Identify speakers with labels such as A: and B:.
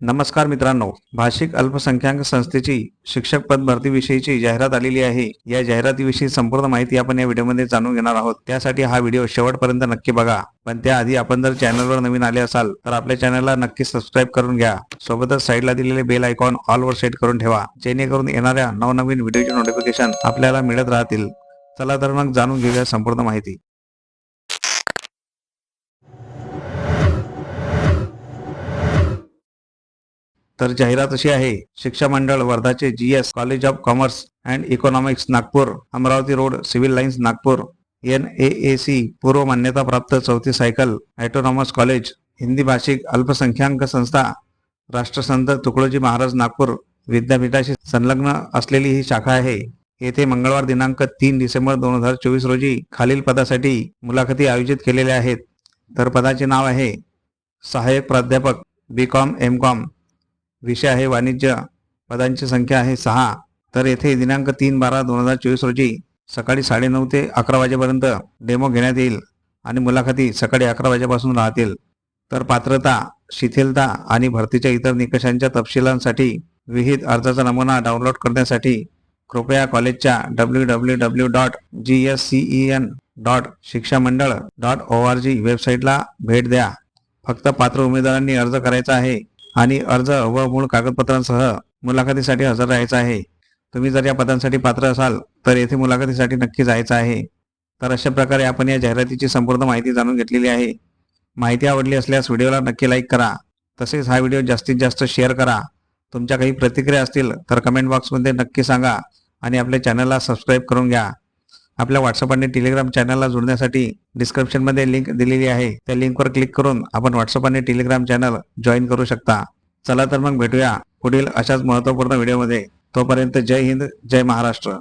A: नमस्कार मित्रांनो भाषिक अल्पसंख्याक संस्थेची शिक्षक पद भरतीविषयीची जाहिरात आलेली आहे. या जाहिरातीविषयी संपूर्ण माहिती आपण या व्हिडिओमध्ये जाणून घेणार आहोत. त्यासाठी हा व्हिडिओ शेवटपर्यंत नक्की बघा. पण त्याआधी आपण जर चॅनलवर नवीन आले असाल तर आपल्या चॅनलला नक्की सबस्क्राईब करून घ्या. सोबतच साईडला दिलेले बेल आयकॉन ऑलवर सेट करून ठेवा जेणेकरून येणाऱ्या नवनवीन व्हिडिओचे नोटिफिकेशन आपल्याला मिळत राहतील. चला तर मग जाणून घेऊया संपूर्ण माहिती. तर जाहिरात अशी आहे Shiksha Mandal वर्धाचे G S college of commerce and economics Nagpur Amravati road civil lines Nagpur N A A C पूर्व मान्यता प्राप्त चौथी सायकल ॲटोनॉमस कॉलेज हिंदी भाषिक अल्पसंख्याक संस्था राष्ट्रसंत तुकडोजी महाराज नागपूर विद्यापीठाशी संलग्न असलेली ही शाखा आहे. येथे मंगळवार दिनांक तीन डिसेंबर दोन हजार चोवीस रोजी खालील पदासाठी मुलाखती आयोजित केलेल्या आहेत. तर पदाचे नाव आहे सहाय्यक प्राध्यापक बी कॉम एम कॉम. विषय आहे वाणिज्य पदांची संख्या आहे सहा. तर येथे दिनांक तीन बारा दोन हजार चोवीस रोजी सकाळी साडेनऊ ते अकरा वाजेपर्यंत डेमो घेण्यात येईल आणि मुलाखती सकाळी अकरा वाजेपासून राहतील. तर पात्रता शिथिलता आणि भरतीच्या इतर निकषांच्या तपशिलांसाठी विहित अर्जाचा नमुना डाउनलोड करण्यासाठी कृपया कॉलेजच्या W W W dot G S C E N dot Shiksha Mandal dot O R G वेबसाईटला भेट द्या. फक्त पात्र उमेदवारांनी अर्ज करायचा आहे आणि अर्ज व मूळ कागदपत्रांसह मुलाखतीसाठी हजर राहायचं आहे. तुम्ही जर या पदांसाठी पात्र असाल तर येथे मुलाखतीसाठी नक्की जायचं आहे. तर अशा प्रकारे आपण या जाहिरातीची संपूर्ण माहिती जाणून घेतलेली आहे. माहिती आवडली असल्यास व्हिडिओला नक्की लाईक करा. तसेच हा व्हिडिओ जास्तीत जास्त शेअर करा. तुमच्या काही प्रतिक्रिया असतील तर कमेंट बॉक्समध्ये नक्की सांगा आणि आपल्या चॅनलला सबस्क्राईब करून घ्या. आपल्या व्हॉट्सअप आणि टेलिग्राम चॅनलला जोडण्यासाठी डिस्क्रिप्शनमध्ये लिंक दिलेली आहे. त्या लिंकवर क्लिक करून आपण व्हॉट्सअप आणि टेलिग्राम चॅनल जॉईन करू शकता. चला तर मग भेटूया पुढील अशाच महत्त्वपूर्ण व्हिडिओमध्ये तोपर्यंत जय हिंद जय महाराष्ट्र.